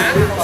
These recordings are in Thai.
Yeah.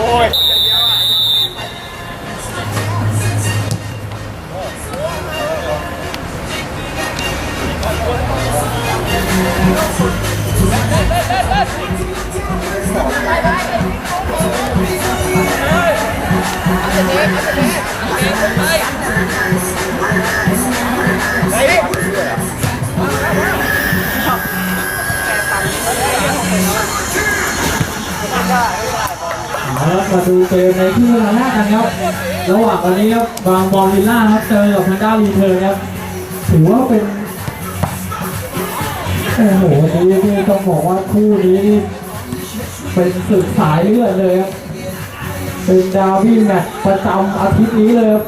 ย เอาละมาดูเกมในที่เวลาแรกกันครับ ระหว่างวันนี้ครับบางบอลวิลล่าครับเจอกับทางด้านรีเทิร์นครับ ถือว่าเป็นโอ้โหวันนี้ที่ต้องบอกว่าคู่นี้นี่เป็นศึกสายเลือดเลยครับ เป็นดาร์บี้แมตช์ประจำอาทิตย์นี้เลยครับ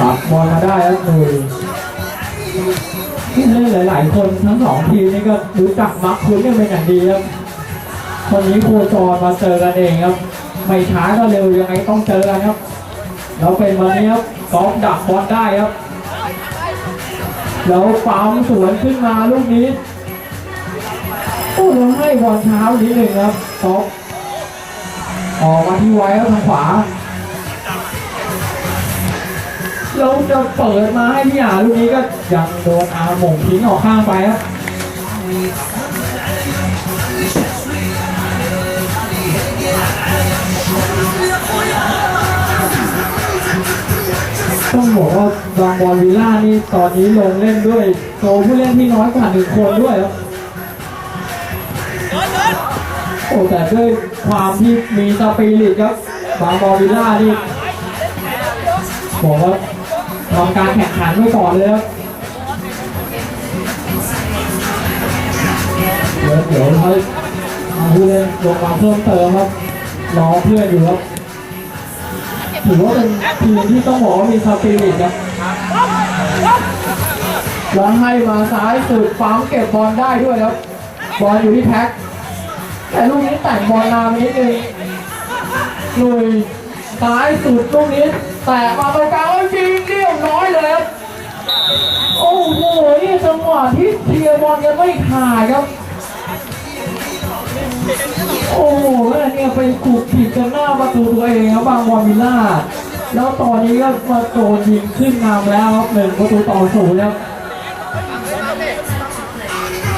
ปักบอลมาได้ครับหนุ่ยที่เล่น หลาย ๆ คนทั้งสองทีมนี่ก็รู้จักมักคุ้นกันเป็นอย่างดีครับคนนี้โคจรมาเจอกันเองครับ ไม่ช้าก็เร็วยังไงต้องเจอกันครับแล้วเป็นวันนี้ครับกอล์ฟดักบอลได้ครับแล้วปั๊มสวนขึ้นมาลูกนี้โอ้แล้วให้บอลเท้านิดหนึ่งครับกอล์ฟออกมาที่ไว้ครับทางขวา เราจะเปิดมาให้พี่อาลูกนี้ก็ยังโดนอาหม่งทิ้งออกข้างไปครับต้องบอกว่าบางบอลวิล่านี่ตอนนี้ลงเล่นด้วยโตผู้เล่นที่น้อยกว่าหนึ่งคนด้วยครับโอ้แต่ด้วยความที่มีสปิริตครับบางบอลวิลล่านี่บอกว่า ทำการแข่งขันไว้ก่อนเลยครับเดี๋ยวเดี๋ยวให้เอาผู้เล่นลงมาเพิ่มเติมครับรอเพื่อนอยู่ครับถือว่าเป็นทีมที่ต้องบอกว่ามีสปิริตครับแล้วให้มาซ้ายสุดปั๊มเก็บบอลได้ด้วยครับบอลอยู่ที่แท็กแต่ลูกนี้แต่งบอลนามนิดนึงลุยซ้ายสุดลูกนี้ แต่มาตรงกลางแล้วยิง เรียบร้อยเลยครับโอ้โหจังหวะที่เคลียร์บอลยังไม่ขาดครับ โอ้โหเนี่ยไปขูดผิดกันหน้าประตูตัวเองครับบางบอลวิล่า แล้วตอนนี้ก็มาโดนยิงขึ้นนำแล้วครับหนึ่งประตูต่อศูนย์ครับ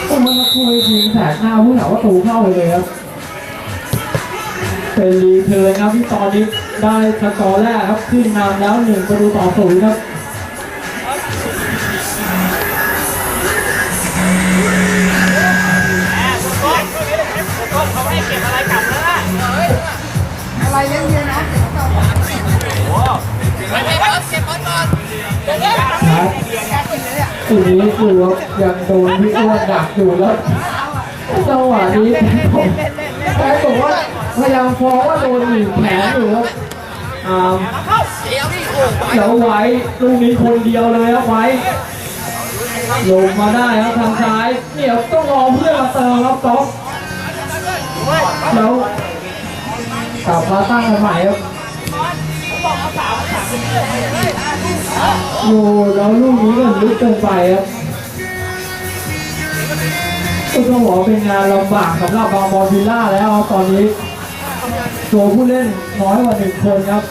โอ้มันมาคุยยิงแสกหน้าผู้หาประตูเข้าไปเลยครับเป็นรีเทิร์นครับที่ตอนนี้ได้สกอร์แรกครับขึ้นนำแล้วหนึ่งประตูต่อศูนย์ครับ อะไรเล่นเยอะนะครับทีนี้คือว่ายังโดนพี่อ้วนดักอยู่แล้วจังหวะนี้ผมแพ้บอกว่าพยายามฟ้องว่าโดนหนีบแขนอยู่ครับอ่าแล้วไว้ลูกนี้คนเดียวเลยครับไว้ลงมาได้ครับทางซ้ายเนี่ยต้องรอเพื่อนมาเติมครับก๊อฟ แล้วกลับมาตั้งกันใหม่ครับโอ้แล้วลูกนี้ก็ลึกเกินไปครับก็ต้องบอกเป็นงานลำบากสำหรับบางบอลวิลล่าแล้วตอนนี้ตัวผู้เล่นน้อยกว่าหนึ่งคนครับ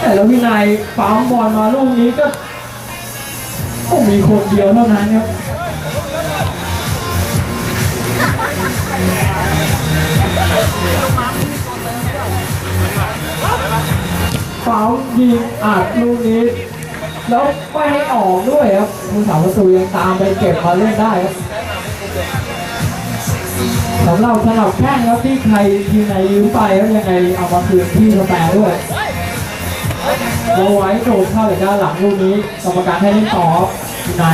แต่แล้ววินัยปั๊มบอลมาลูกนี้ก็ต้องมีคนเดียวเท่านั้นครับ ปั๊มยิงอัดลูกนี้ แล้วไม่ให้ออกด้วยครับผู้สาวประตูยังตามไปเก็บมาเล่นได้ครับสำหรับสลับแข้งครับที่ใครทีไหนยืมไปครับยังไงเอามาคืนที่สแปรด้วยเราไว้โดดเข้าจากด้านหลังลูกนี้กรรมการให้เล่นต่อครับใน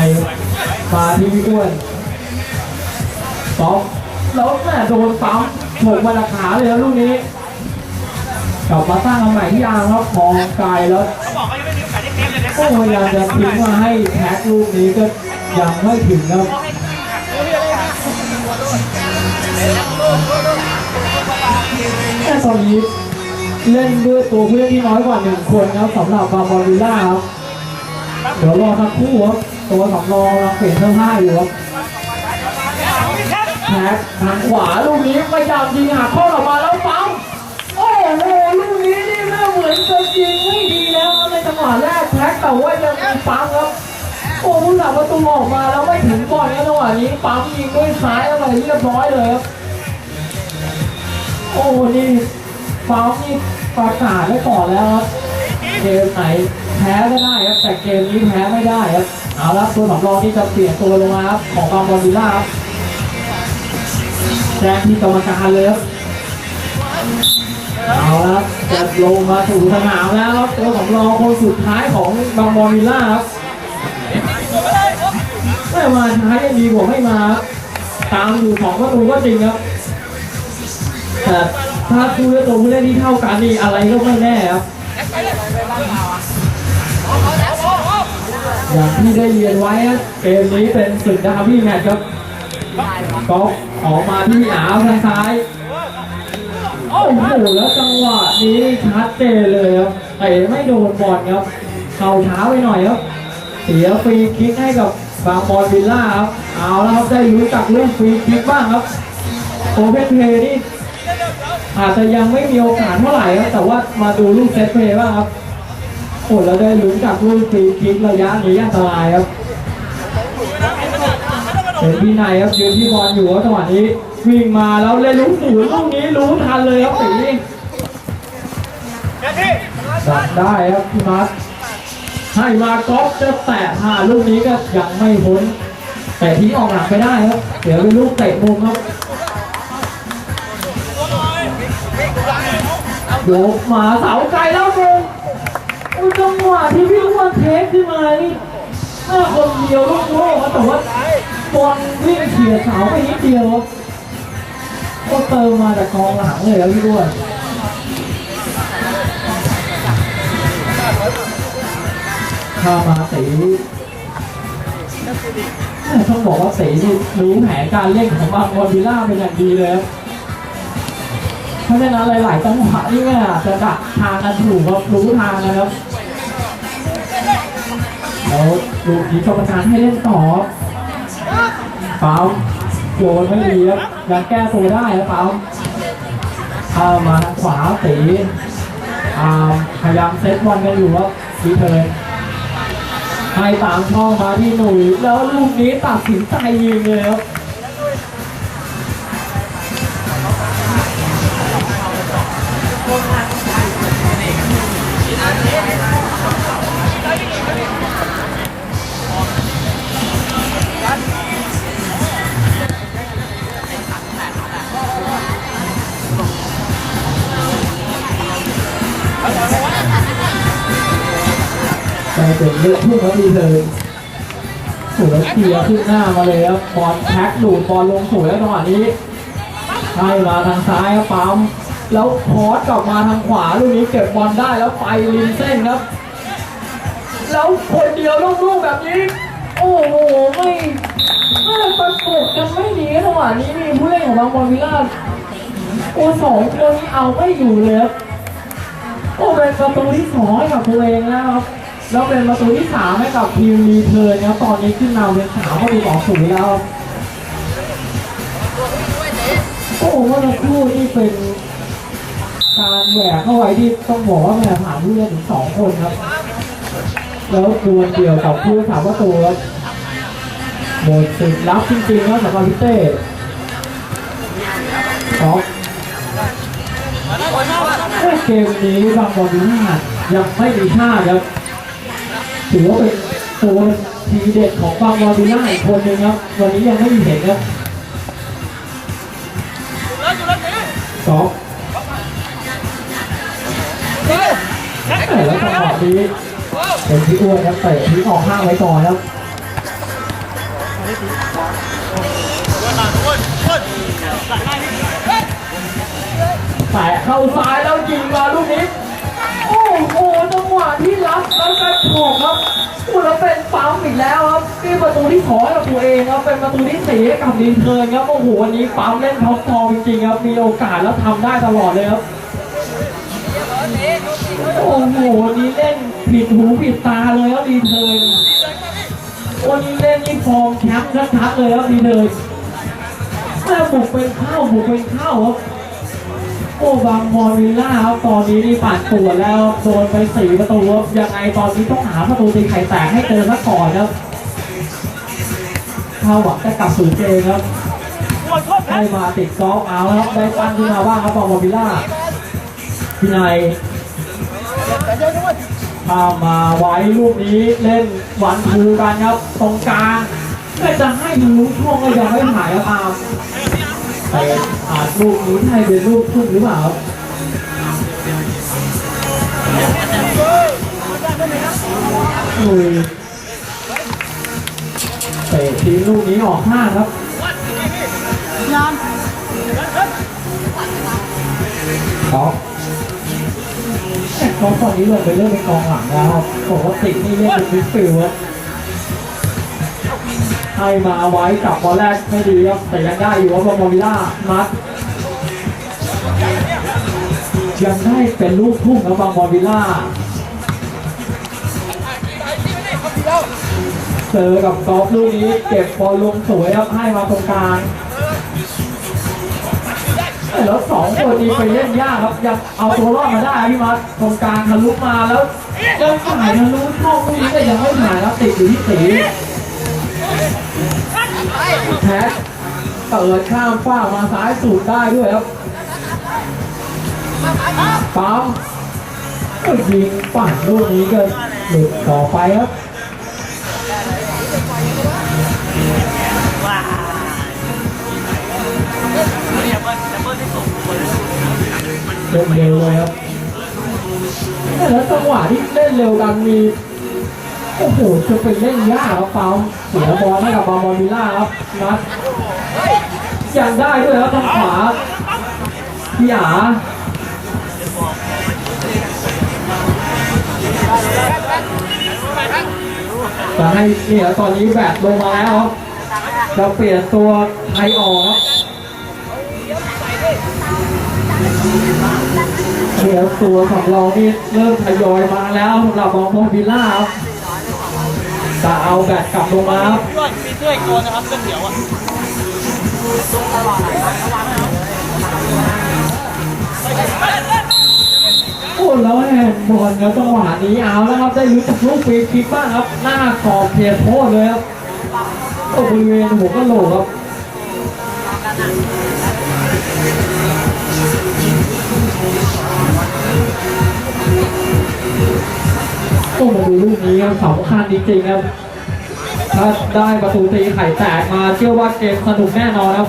มาที่พี่อ้วนสองแล้วแม่โดนปั๊ม ถกมาจาขาเลยครับลูกนี้กลับมาสร้างกำใหม่ที่อาร์มครับมองไกลแล้วโอ้พยายามจะทิ้งมาให้แท็กลูกนี้ก็ยังไม่ถึงครับแต่ตอนนี้เล่นด้วยตัวผู้เล่นที่น้อยกว่าหนึ่งคนครับสำหรับบาบอลิล่าครับเดี๋ยวรอสักครู่ครับตัวสำรองเราเปลี่ยนเสื้อผ้าอยู่ครับ แท็ทางขวาลูกนี้พยายามยิงหักเข้าออกมาแล้วปั๊มโอ้โหลูกนี้นี่น่าเหมือนจะยิงไม่ดีแล้วในจังหวะแรกแท็กแต่ว่ายังมีปั๊มครับโอ้ผู้สาประตูออกมาแล้วไม่ถึงบอลครับจังหวะนี้ปั๊มยิงด้วยซ้ายอะไรเรียบร้อยเลยครับโอ้นี่ปั๊มนี่ประกาศไว้ก่อนแล้วครับเกมไหนแพ้ก็ได้ครับแต่เกมนี้แพ้ไม่ได้ครับเอาละตัวสำรองที่จะเปลี่ยนตัวลงมาครับของบางบอลดีล่าครับ แจ้งที่กรรมการเลยครับเอาละครับจะลงมาสู่สนามแล้วครับตัวสำรองคนสุดท้ายของบางบอลวิลล่าครับไม่มาช้ายังดีกว่าไม่มาครับตามอยู่สองประตูก็จริงครับแต่ถ้าคู่ด้วยตัวผู้เล่นที่เท่ากันนี่อะไรก็ไม่แน่ครับอย่างที่ได้เรียนไว้เกมนี้เป็นศึกดาร์บี้แมตช์ครับ ก๊อฟออกมาที่อาทางซ้าย โอ้โหแล้วจังหวะนี้ชัดเจนเลยครับเตะไม่โดนบอลครับ เข่าช้าไปหน่อยครับ เสียฟรีคิกให้กับบางบอลวิลล่าครับ เอาแล้วครับได้รู้จักเรื่องฟรีคิกบ้างครับโอเพนเพย์นี่อาจจะยังไม่มีโอกาสเท่าไหร่ครับแต่ว่ามาดูลูกเซตเพย์บ้างครับโอ้แล้วได้รู้จักลูกฟรีคิกระยะนี้อันตรายครับ เห็นพี่นายครับยืนที่บอลอยู่ครับจังหวะนี้วิ่งมาแล้วเล่นลูกหนูลูกนี้รู้ทันเลยครับตีจับได้ครับพี่มาร์คให้มาก๊อฟจะแตะหาลูกนี้ก็ยังไม่พ้นแต่ที่ออกหลังไปได้ครับเดี๋ยวเป็นลูกเตะมุมครับโยกมาเสาไกลแล้วมุมอุ้ยจังหวะที่พี่อ้วนเทคขึ้นมานี่หน้าคนเดียวลูกโลกครับแต่ว่า บอลวิ่งเฉียดเสาไปนิดเดียวก็เติมมาจากกองหลังเลยครับพี่ด้วยข้ามาสีต้องบอกว่าสีนี่รู้แผนการเล่นของบางบอลวิล่าเป็นอย่างดีเลยครับเพราะฉะนั้นหลาย ๆ จังหวะนี่ก็อาจะดักทางกันถูกครับรู้ทางนะครับแล้วลูกนี้กรรมการให้เล่นต่อ เปาโยนไม่ดีครับยังแก้ตัวได้ครับเปาเข้ามาทางขวาตีอ่าพยายามเซตบอลกันอยู่ครับดีเทิร์นให้ตามช่องมาที่หนุ่ยแล้วลูกนี้ตัดสินใจยิงเลยครับ เป็นเลือดพุ่งแล้วดีเทิร์นสวยเคลียร์ขึ้นหน้ามาเลยครับบอลแท็กดูดบอลลงสวยแล้วจังหวะนี้ให้มาทางซ้ายครับปั๊มแล้วคอร์สกลับมาทางขวาลูกนี้เก็บบอลได้แล้วไปริมเส้นครับ แล้วคนเดียวลูกๆแบบนี้ โอ้โหไม่ไม่ประกบกันไม่ดีจังหวะนี้มีผู้เล่นของบางบอลวิลล่าโอ้สองคนนี้เอาไม่อยู่เลยครับโอ้เป็นประตูที่สองให้กับตัวเองแล้วครับ แล้วเป็นประตูที่สามให้กับทีมรีเทิร์นครับตอนนี้ขึ้นนำเป็นสามประตูต่อศูนย์แล้ว โอ้โหว่าเราคู่นี่เป็นการแหวกเข้าไว้ที่ต้องบอกว่าแหวกผ่านผู้เล่นถึงสองคนครับ แล้วดวลเดี่ยวกับผู้สามประตูครับโดนติดรับจริงๆครับสำหรับพิเต้สองเกมนี้บางบอลดูหน้ายังไม่มีท่าครับ ถือว่าเป็นตัวทีเด็ดของบางวาวิลล่าอีกคนนึงครับ วันนี้ยังไม่เห็นครับสองแต่แล้วจังหวะนี้เป็นพี่อ้วนครับเตะทิ้งออกห้างไว้ก่อนครับแต่เข้าซ้ายแล้วยิงมาลูกนี้ โอ้โหจังหวะที่รับแล้วกระโถกครับโอ้แล้วเป็นปั๊มอีกแล้วครับนี่ประตูที่ขอกับตัวเองครับ เป็นประตูที่สี่ให้กับดินเทิร์นครับโอ้โหวันนี้ปั๊มเล่นท็อปฟอร์มจริงครับ มีโอกาสแล้วทำได้ตลอดเลยครับโอ้โหวันนี้เล่นผิดหูผิดตาเลยครับดินเทิร์นวันนี้เล่นนี่ฟอร์มแชมป์ชัดๆเลยครับดินเทิร์นแม่บุกเป็นข้าวบุกเป็นข้าวครับ โอ้บางมอริลล่าครับตอนนี้นี่ปั่นป่วแล้วโดนไปสี่ประตูครับยังไงตอนนี้ต้องหาประตูตีไข่แตกให้เจอซะก่อนครับถ้าหวังจะกลับสู่เกมครับให้มาติดกอล์ฟเอาแล้วครับได้ปั้นขึ้นมาบ้างครับบางมอริลล่าพี่นายถ้ามาไว้ลูกนี้เล่นหวันทูกันครับตรงกลางแต่จะให้รู้ช่วงก็ยังไม่หายครับอาม แต่อาจลูกนี้ให้เป็นลูกทุ่งหรือเปล่าครับอุ้ยเตะทีลูกนี้ออกห้างครับเขาเขาตอนนี้ลงไปเล่นเป็นกองหลังแล้วครับปกตินี่เล่นเป็นมิดฟิลด์ครับ ให้มาไว้กับบอลแรกไม่ดีครับแต่ยังได้อยู่ครับบอลวิล่ามัดยังได้เป็นลูกทุ่งครับบางบอลวิล่าเจอกับกอล์ฟลูกนี้เก็บบอลลงสวยครับให้มาตรงกลางแล้วสองคนนี้ไปเล่นยากครับยังเอาตัวรอดมาได้พี่มัดตรงกลางทะลุมาแล้วยังถ่ายทะลุช่องลูกนี้แต่ยังไม่ถ่ายครับติดอยู่ที่สี แท็กเปิดข้ามฟ้ามาซ้ายสูดได้ด้วยครับปั๊มก็ยิงปั่นลูกนี้ก็หลุดต่อไปครับเล่นเร็วเลยครับแล้วจังหวะที่เล่นเร็วกันมี โอ้โหจะไปเล่นยากครับปั๊มเสียบอลให้กับบาบอลมิล่าครับนัดยังได้ด้วยครับทางขวาพี่หยาจะให้เนี่ยตอนนี้แบตลงมาแล้วครับจะเปลี่ยนตัวไทยออกครับเดี๋ยวตัวของเรานี่เริ่มทยอยมาแล้วสำหรับบองโมบิล่าครับ จะเอาแบตกลับลงมาครับด้วยมีเสื้ออีกตัวนะครับเสื้อเขียวอะโอ้แล้วแฮนด์บอลครับจังหวะนี้เอาแล้วครับได้รู้จักลูกฟรีคิกบ้างครับ หน้ากรอบเพียโทษเลยครับโอ้บริเวณหัวกะโหลกครับ โอ้มาดูลูกนี้ครับสำคัญจริงๆครับ ถ้าได้ประตูตีไข่แตกมาเชื่อว่าเกมสนุกแน่นอนครับ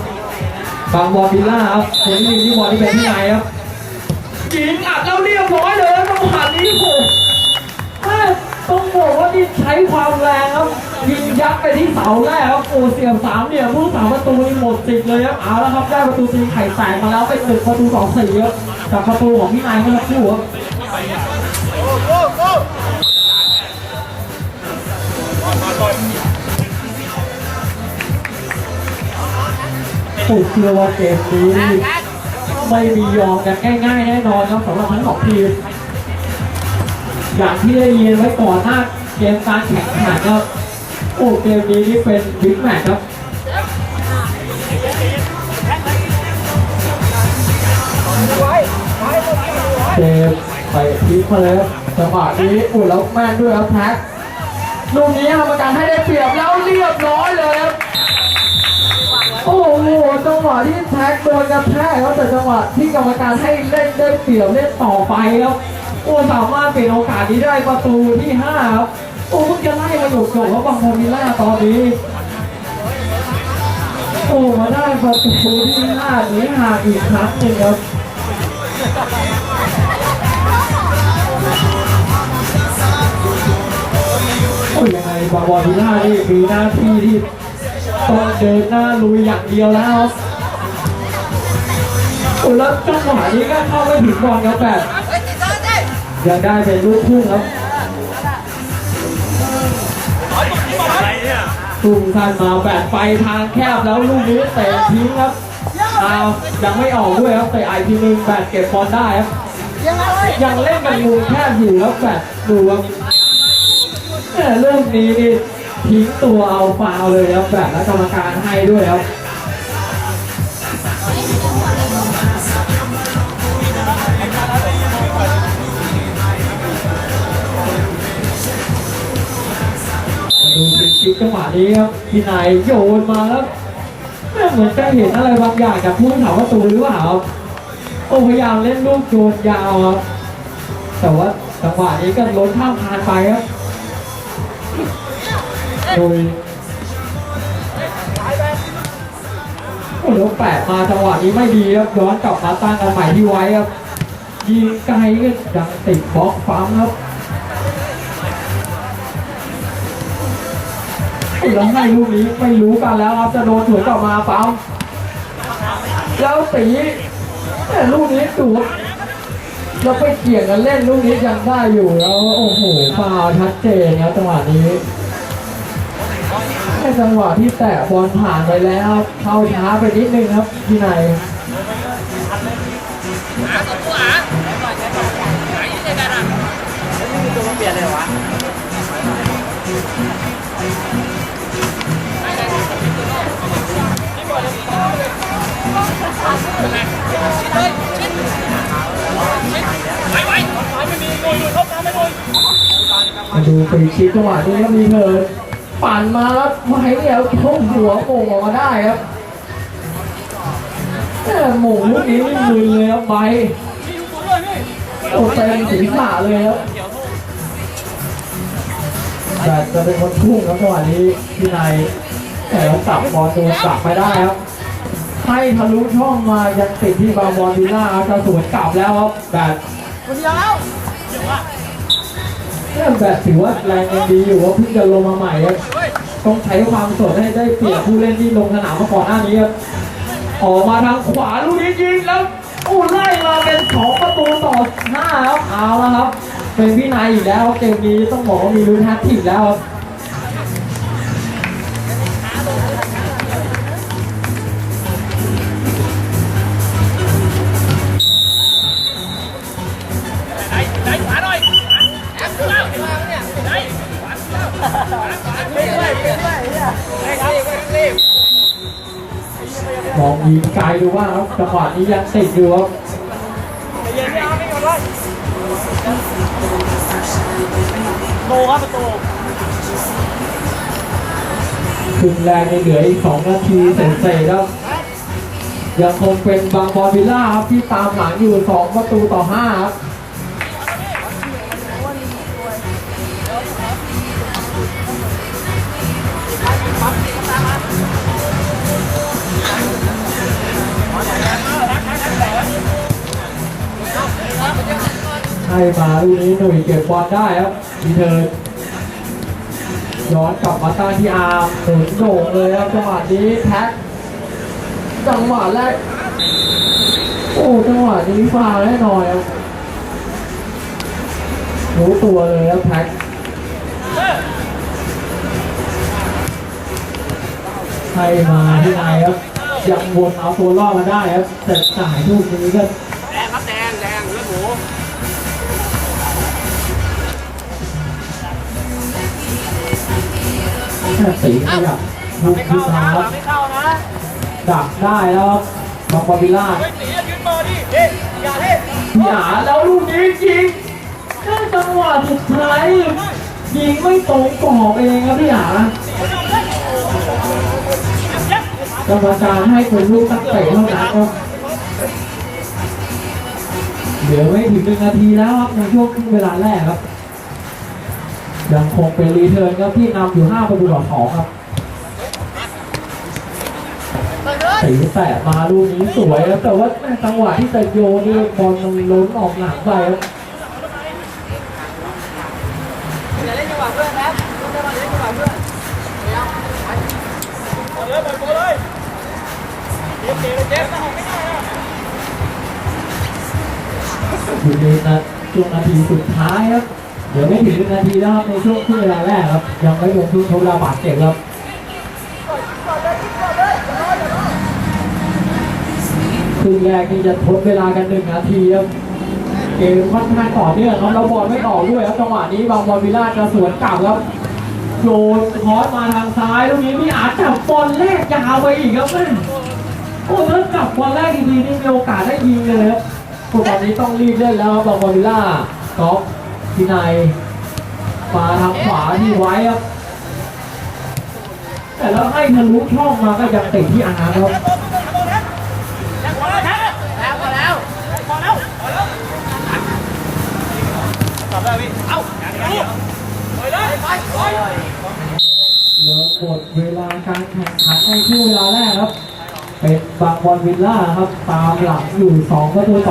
บางบอลวิลล่าครับคนที่ยิงที่บอลที่เป็นที่ไหนครับยิงอัดแล้วเรียบร้อยเลยครับจังหวะนี้โอ้โหแม่ต้องบอกว่านี่ใช้ความแรงครับยิงยัดไปที่เสาแรกครับโอ้เสียบสามเนี่ยผู้สามประตูนี่หมดสิทธิ์เลยครับเอาแล้วครับได้ประตูตีไข่แตกมาแล้วเป็นหนึ่งประตูสองสี่ครับจากประตูของพี่นายเมื่อสักครู่ครับ ผมเชื่อว่าเกมนี้ไม่มียอมกันง่ายๆแน่นอนครับสำหรับทั้งสองทีมอย่างที่ได้เรียนไว้ก่อนหน้าเกมการแข่งขันครับโอ้เกมนี้นี่เป็นบิ๊กแมตช์ครับเกมไปพีคมาเลยครับจังหวะนี้อุ่นแล้วแม่นด้วยครับแท็ก ลูกนี้กรรมการให้ได้เปรียบแล้วเรียบร้อยเลยครับ โอ้โหจังหวะที่แท็กโดนกระแทกครับแต่จังหวะที่กรรมการให้เล่นได้เปรียบเล่นต่อไปครับโอ้สามารถเปลี่ยนโอกาสนี้ได้ประตูที่ห้าครับโอ้เพิ่งจะไล่มาหยุดจบแล้วบางโมวิล่าตอนนี้ โอ้มาได้ประตูที่ห้านีห่างอีกครั้งหนึ่งครับ โอ้ยยังไงบางบอลวิลล่านี่มีหน้าที่ที่ต้องเดินหน้าลุยอย่างเดียวแล้วครับแล้วจังหวะนี้ก็เข้าไม่ถึงบอลครับแบบยังได้เป็นลูกพุ่งครับทุ่งท่านมาแบดไปทางแคบแล้วลูกนี้เตะทิ้งครับอาวยังไม่ออกด้วยครับเตะไอทีนึงแบดเก็บบอลได้ครับยังเล่นกันมุมแคบอยู่ครับแบดดูครับ เรื่องนี้นี่ทิ้งตัวเอาฟาวเลยครับแบบและกรรมการให้ด้วยครับดูคลิปจังหวะนี้ครับพี่นายโยนมาแล้วเหมือนจะเห็นอะไรบางอย่างจากผู้ถามประตูหรือเปล่าโอ้พยายามเล่นลูกโยนยาวครับแต่ว่าจังหวะนี้ก็ล้นข้ามคานไปครับ โดยโอ้โหแปะมาจังหวะนี้ไม่ดีครับย้อนกลับมาตั้งกันใหม่ที่ไว้ครับยิงไกลก็ยังติดบล็อกฟังครับแล้วให้ลูกนี้ไม่รู้กันแล้วครับจะโดนถวยกลับมาฟังแล้วตีแต่ลูกนี้ดูครับ แล้วไปเกี่ยงกันเล่นลูกนี้ยังได้อยู่แล้วโอ้โหฟาวล์ชัดเจนครับจังหวะนี้ในจังหวะที่แตะบอลผ่านไปแล้วเข้าช้าไปนิดนึงครับพี่นาย มาดูฟรีคิกจังหวะนี้ก็มีเพินปั่นมาแล้วไม้เนี่ยทุ่มหัวโป่งออกมาได้ครับแต่หมงลูกนี้ไม่มึนเลยครับไปโอ้เต็มศีรษะเลยครับแต่จะเป็นคนพุ่งครับจังหวะนี้พี่นายแต่เราจับบอลโดนจับไปได้ครับ ให้ทะลุช่องมายังติดที่บาบอลดีล่าครับจะสวนกลับแล้วครับแบบคนเดียวแล้วเนี่ยแบบถือว่าแรงยังดีอยู่ว่าเพิ่งจะลงมาใหม่ครับต้องใช้ความสดให้ได้เปรียบผู้เล่นที่ลงสนามมาก่อนหน้านี้ครับออกมาทางขวาลูกนี้ยิงแล้วอู้ไล่มาเป็นสองประตูต่อห้าครับเอาแล้วครับ เป็นพี่นายอีกแล้วเกมนี้ต้องบอกว่ามีลุ้นแฮตทริกแล้วครับ ยิงไกลดูว่าครับจังหวะนี้ยังติดอยู่ครับเย็นนี่เอาไม่ก่อนเลยโตครับประตูครึ่งแรกในเหลืออีกสองนาทีเศษๆครับยังคงเป็นบางบอลวิลล่าครับที่ตามหลังอยู่สองประตูต่อห้าครับ ให้มาลูกนี้หนุ่ยเก็บบอลได้ครับทีเทิร์นย้อนกลับมาตั้งที่อาร์มหมุนโด่งเลยครับจังหวะนี้แท็กจังหวะแรกโอ้จังหวะนี้ฟาแน่นอนครับรู้ตัวเลยครับแท็กให้มาที่ไหนครับยังวนเอาตัวรอดมาได้ครับแต่จ่ายลูกนี้ก็แดงครับแดงแดงเลือดหมู แค่สีขยับลูกไม่ขึ้เข้านมานะครับไม่เข้านะดักได้แล้วครับบางบอวิลล่าไม่ตียืนมือดิเฮ้ยอย่าเฮ้ยหยาแล้วลูกนี้ยิงแค่จังหวะสุดท้ายยิงไม่ตรงกรอบเองครับพี่หยากรรมการให้เป็นลูกตั้งเตะเท่านั้นครับเหลือไม่ถึงหนึ่งนาทีแล้วครับในช่วงครึ่งเวลาแรกครับ ยังคงเป็นรีเทิร์นครับที่นำอยู่5ประตูต่อ2ครับตีแตะมาลูกนี้สวยครับแต่ว่าแม่จังหวะที่จะโยนนี่บอลมันล้นออกหลังไปครับอย่าเล่นจังหวะเพื่อนนะต้องได้มาเล่นจังหวะเพื่อนเอาเลยปล่อยโกเลยเจ็บเจ็บเจ็บไม่ได้นะอยู่ในนาช่วงนาทีสุดท้ายครับ เดี๋ยวไม่ถึงนาทีแล้วครับในช่วงครึ่งเวลาแรกครับ ยังไม่ลงทุนทดเวลาบาดเจ็บครับครึ่งแรกนี่จะทดเวลากันหนึ่งนาทีครับเกมค่อนข้างต่อเนื่องครับแล้วบอลไม่ออกด้วยครับจังหวะนี้บางบอลวิลล่าจะสวนกลับครับโยนคอสมาทางซ้ายลูกนี้พี่อาจจับบอลแรกยาวไปอีกครับแม่อนโอ้แล้วจับบอลแรกดีๆนี่มีโอกาสได้ยิงเลยครับตอนนี้ต้องรีบเล่นแล้วครับบางบอลวิลล่ากอล์ฟ ที่ในายมาทางขวาที่ไว้ครับแต่แล้วให้ทะลุช่องมาก็ยังติดที่อาร์ครับเอ้าอย่างนี้ไปเลยไปไปเหลือหมดเวลาการแข่งขันในช่วงเวลาแรกครับ เป็นบางบอลวิลล่าครับ ตามหลังอยู่2ประตูต่อ